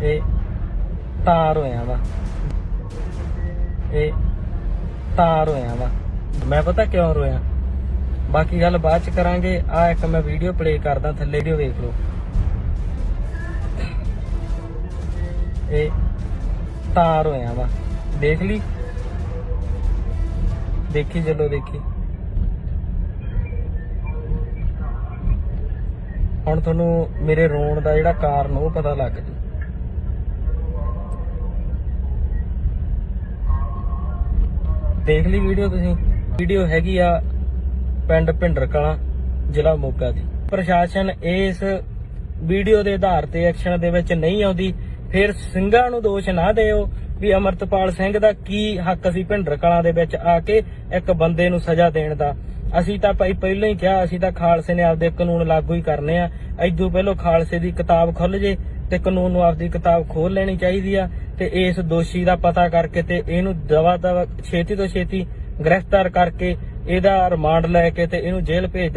ਇਹ ਤਾਂ ਰੋਇਆ ਵਾ। ਇਹ ਤਾਰ ਹੋਇਆ ਵਾ। ਮੈਂ ਪਤਾ ਕਿਉਂ ਰੋਇਆ? ਬਾਕੀ ਗੱਲ ਬਾਅਦ ਚ ਕਰਾਂਗੇ। ਆ ਇੱਕ ਮੈਂ ਵੀਡੀਓ ਪਲੇ ਕਰਦਾ, ਥੱਲੇ ਦੀ ਵੇਖ ਲਓ। ਇਹ ਤਾਰ ਹੋਇਆ ਵਾ। ਦੇਖ ਲਈ? ਦੇਖੀ ਚਲੋ ਦੇਖੀ। ਹੁਣ ਤੁਹਾਨੂੰ ਮੇਰੇ ਰੋਣ ਦਾ ਜਿਹੜਾ ਕਾਰਨ ਉਹ ਪਤਾ ਲੱਗ ਜੂ। ਦੇਖ ਲਈ ਵੀਡੀਓ ਤੁਸੀਂ। ਵੀਡੀਓ ਹੈਗੀ ਆ ਪਿੰਡ ਭਿੰਡਰ ਕਲਾਂ ਜ਼ਿਲ੍ਹਾ ਮੋਗਾ ਦੀ। ਪ੍ਰਸ਼ਾਸਨ ਇਸ ਵੀਡੀਓ ਦੇ ਆਧਾਰ ਤੇ ਐਕਸ਼ਨ ਦੇ ਵਿੱਚ ਨਹੀਂ ਆਉਂਦੀ। ਫਿਰ ਸਿੰਘਾਂ ਨੂੰ ਦੋਸ਼ ਨਾ ਦਿਓ ਵੀ ਅਮਰਤਪਾਲ ਸਿੰਘ ਦਾ ਕੀ ਹੱਕ ਸੀ ਭਿੰਡਰ ਕਲਾਂ ਦੇ ਵਿੱਚ ਆ ਕੇ ਇੱਕ ਬੰਦੇ ਨੂੰ ਸਜ਼ਾ ਦੇਣ ਦਾ। ਅਸੀਂ ਤਾਂ ਭਾਈ ਪਹਿਲਾਂ ਹੀ ਕਿਹਾ, ਅਸੀਂ ਤਾਂ ਖਾਲਸੇ ਨੇ ਆਪਦੇ ਕਾਨੂੰਨ ਲਾਗੂ ਹੀ ਕਰਨੇ ਆ। ਐਦੋਂ ਪਹਿਲਾਂ ਖਾਲਸੇ ਦੀ ਕਿਤਾਬ ਖੁੱਲ ਜੇ। ਤੇ ਕਾਨੂੰਨ ਨੂੰ ਆਪਦੀ ਕਿਤਾਬ ਖੋਲ ਲੈਣੀ ਚਾਹੀਦੀ ਆ ਤੇ ਇਸ ਦੋਸ਼ੀ ਦਾ ਪਤਾ ਕਰਕੇ ਤੇ ਇਹਨੂੰ ਦਵਾ ਦਵਾ ਛੇਤੀ ਤੋਂ ਛੇਤੀ ਗ੍ਰਿਫਤਾਰ ਕਰਕੇ ਇਹਦਾ ਰਿਮਾਂਡ ਲੈ ਕੇ ਤੇ ਇਹਨੂੰ ਜੇਲ੍ਹ ਭੇਜ ਦਿੱਤਾ